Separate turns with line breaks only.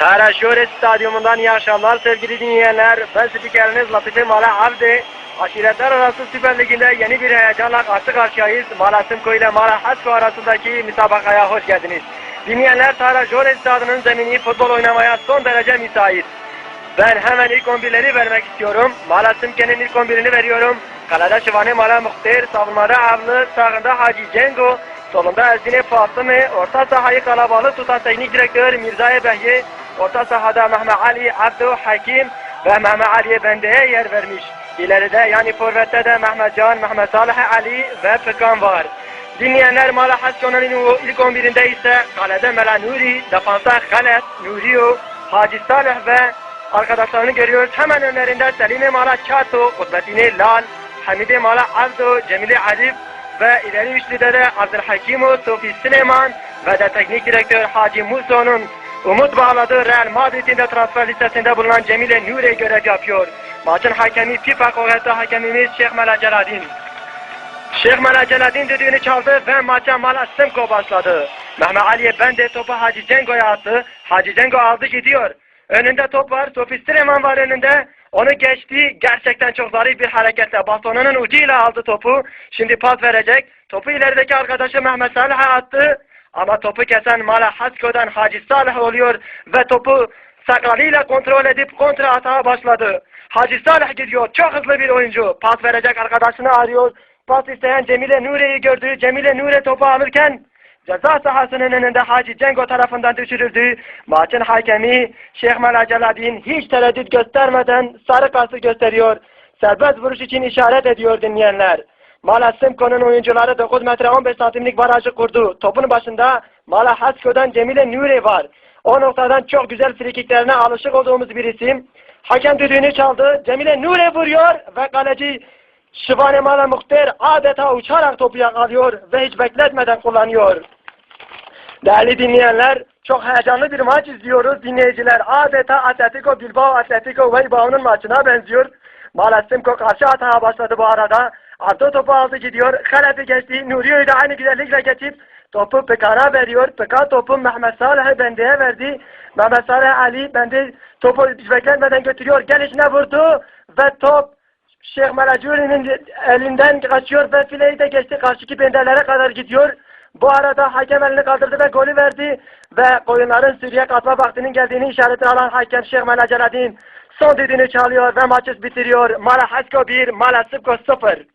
Taraşore Stadyumundan iyi akşamlar sevgili dinleyenler. Ben spikeriniz Latife Mala Abdi. Aşiretler arası Süper Ligi'nde yeni bir heyecanla karşı karşıyayız. Mala Simko ile Mala Hasko arasındaki müsabakaya hoş geldiniz. Dinleyenler Taraşore Stadyumunun zemini futbol oynamaya son derece müsait. Ben hemen ilk 11'leri vermek istiyorum. Mala Simke'nin ilk 11'ini veriyorum. Kalede Şivani Mala Muhtir, savunmada Avlı, sağında Hacı Cengo, solunda Ezdine Fatıma, orta sahayı kalabalık tutan teknik direktör Mirza'ya Behye, orta sahada Mehmet Ali Abdu Hakim ve Mehmet Ali'ye Bende'ye yer vermiş. İleride yani forvette de Mehmet Can, Mehmet Salih Ali ve Pekan var. Dinleyenler Mala Hasko'nun ilk 11'inde ise kalede Mela Nuri, defansa Halet, Nuriyo, Hacı Salih ve arkadaşlarını görüyoruz. Hemen önlerinde Selime Mala Çato, Kutbetine Lal, Hamide Mala Abdo, Cemile Arif ve ileri üçlüde de Abdülhakim Sofi Süleyman ve de teknik direktör Hacı Muso'nun umut bağladığı Real Madrid'in de transfer listesinde bulunan Cemile Nuri görev yapıyor. Maçın hakemi FIFA kuvveti hakemimiz Şeyh Mela Celadin. Şeyh Mela Celadin düdüğünü çaldı ve maça Mala Simko başladı. Mehmet Ali'ye ben de topu Hacı Cengo'ya attı. Hacı Cengo aldı gidiyor. Önünde top var. Sofi Süleyman var önünde. Onu geçti. Gerçekten çok zarif bir hareketle bastonunun ucuyla aldı topu. Şimdi pas verecek. Topu ilerideki arkadaşı Mehmet Salih'e attı. Ama topu kesen Mala Hasko'dan Hacı Salih oluyor ve topu sakalıyla kontrol edip kontra atağa başladı. Hacı Salih gidiyor. Çok hızlı bir oyuncu. Pas verecek arkadaşını arıyor. Pas isteyen Cemile Nure'yi gördü. Cemile Nure topu alırken ceza sahasının önünde Hacı Cengo tarafından düşürüldü. Maçın hakemi Şeyh Mala Celadin hiç tereddüt göstermeden sarı kartı gösteriyor. Serbest vuruş için işaret ediyor dinleyenler. Mala Simko'nun oyuncuları 9 metre 15 santimlik barajı kurdu. Topun başında Mala Hasko'dan Cemile Nure var. O noktadan çok güzel frikiklerine alışık olduğumuz bir isim. Hakem düdüğünü çaldı. Cemile Nure vuruyor ve kaleci Şivane Mala Muhter adeta uçarak topu yakalıyor ve hiç bekletmeden kullanıyor. Değerli dinleyenler, çok heyecanlı bir maç izliyoruz. Dinleyiciler adeta Atletico Bilbao, Atletico Bilbao'nun maçına benziyor. Mala Simko karşı atağa başladı bu arada. Arda topu aldı gidiyor. Halep'i geçti. Nuriyo'yu da aynı güzellikle geçip topu Pekan'a veriyor. Pekan topu Mehmet Salih'e Bende'ye verdi. Mehmet Salih Ali Bende topu hiç beklenmeden götürüyor. Gelişine vurdu ve top Şeyh Melacuri'nin elinden kaçıyor ve fileyi de geçti. Karşıki bendelere kadar gidiyor. Bu arada hakem elini kaldırdı ve golü verdi. Ve oyunların Suriye katma vaktinin geldiğini işareti alan hakem Şeyh Melaceladin son düdüğünü çalıyor ve maçı bitiriyor. Mala Hasko 1, Mala Sıpko 0.